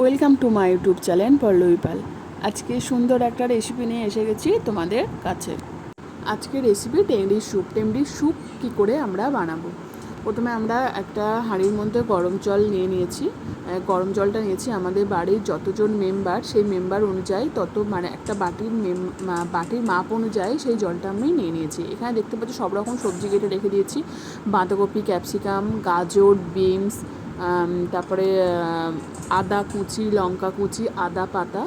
Welcome to my YouTube channel Pallabi Pal. আজকে সুন্দর একটা রেসিপি নিয়ে এসে গেছি তোমাদের কাছে। আজকে রেসিপি টেংরির স্যুপ টেংরির স্যুপ কী করে আমরা বানাবো? প্রথমে আমরা একটা হাঁড়ির মধ্যে গরম জল নিয়ে নিয়েছি। গরম জলটা নিয়েছি আমাদের বাড়ির যতজন মেম্বার সেই মেম্বার অনুযায়ী তত মানে একটা বাটির মেম বাটির মাপ অনুযায়ী সেই জলটা আমি নিয়ে নিয়েছি। এখানে দেখতে পাচ্ছি সব রকম সবজি কেটে রেখে দিয়েছি। বাঁধাকপি ক্যাপসিকাম গাজর বিনস তারপরে আদা কুচি, লঙ্কা কুচি, আদা পাতা,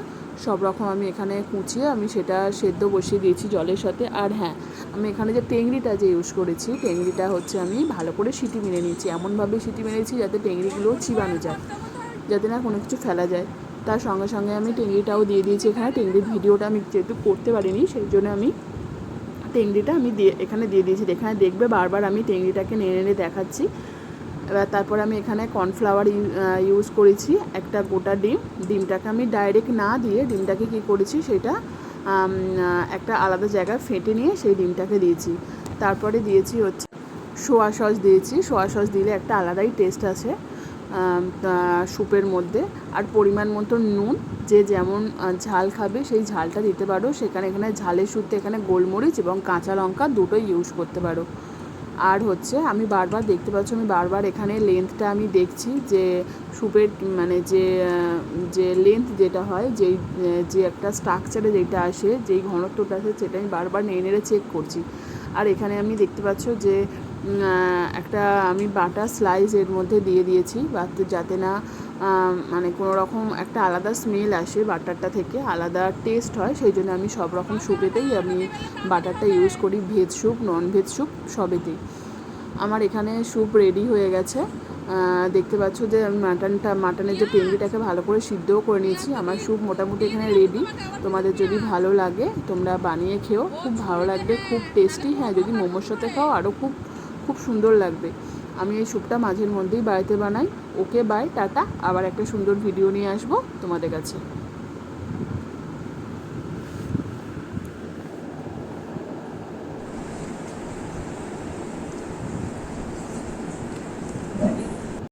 সব রকম আমি এখানে কুচিয়ে আমি সেটা সেদ্ধ বসিয়ে দিয়েছি জলের সাথে। আর হ্যাঁ আমি এখানে যে টেংরিটা যে ইউজ করেছি, টেংরিটা হচ্ছে আমি ভালো করে সিটি মেরে নিয়েছি। এমনভাবে সিটি মেরেছি যাতে টেংরিগুলো চিবানো যায়, যাতে না কোনো কিছু ফেলা যায়। তার সঙ্গে সঙ্গে আমি টেংরিটাও দিয়ে দিয়েছি এখানে। টেংরির ভিডিওটা আমি যেহেতু করতে পারিনি, সেই জন্য আমি টেংরিটা আমি দিয়ে, এখানে দিয়ে দিয়েছি। এখানে দেখবে বারবার আমি টেংরিটাকে নেড়ে নেড়ে দেখাচ্ছি। এবার তারপর আমি এখানে কর্নফ্লাওয়ার ইউজ করেছি, একটা গোটা ডিম। ডিমটাকে আমি ডাইরেক্ট না দিয়ে ডিমটাকে কী করেছি, সেটা একটা আলাদা জায়গায় ফেটে নিয়ে সেই ডিমটাকে দিয়েছি। তারপরে দিয়েছি হচ্ছে সোয়া সস দিয়েছি। সোয়া সস দিলে একটা আলাদাই টেস্ট আছে স্যুপের মধ্যে। আর পরিমাণ মতো নুন, যে যেমন ঝাল খাবে সেই ঝালটা দিতে পারো। সেখানে এখানে ঝালের সুতে এখানে গোলমরিচ এবং কাঁচা লঙ্কা দুটোই ইউজ করতে পারো। আর হচ্ছে আমি বারবার দেখতে পাচ্ছ, আমি বারবার এখানে লেন্থটা আমি দেখছি যে সুপের মানে যে যে লেন্থ যেটা হয়, যেই যে একটা স্ট্রাকচারে যেটা আসে, যেই ঘনত্বটা আসে সেটা আমি বারবার নেড়ে নেড়ে চেক করছি। আর এখানে আমি দেখতে পাচ্ছ যে একটা আমি বাটা স্লাইস এর মধ্যে দিয়ে দিয়েছি যাতে যাতে না মানে কোনো রকম একটা আলাদা স্মেল আসে বাটারটা থেকে, আলাদা টেস্ট হয়, সেই জন্য আমি সব রকম স্যুপেতেই আমি বাটারটা ইউজ করি veg soup non veg soup সবেতেই। আমার এখানে স্যুপ রেডি হয়ে গেছে। দেখতে পাচ্ছ যে আমি মাটনটা, মাটনের যে টেঙ্গিটাকে ভালো করে সিদ্ধও করে নিয়েছি, আমার স্যুপ মোটামুটি এখানে রেডি তোমাদের যদি ভালো লাগে, তোমরা বানিয়ে খেও, খুব ভালো লাগবে, খুব টেস্টি হ্যাঁ যদি মোমোর সাথে খাও আরও খুব খুব সুন্দর লাগবে। আমি এই স্যুপটা মাঝের মধ্যেই বাড়িতে বানাই। ওকে, বাই, টাটা। আবার একটা সুন্দর ভিডিও নিয়ে আসব তোমাদের কাছে।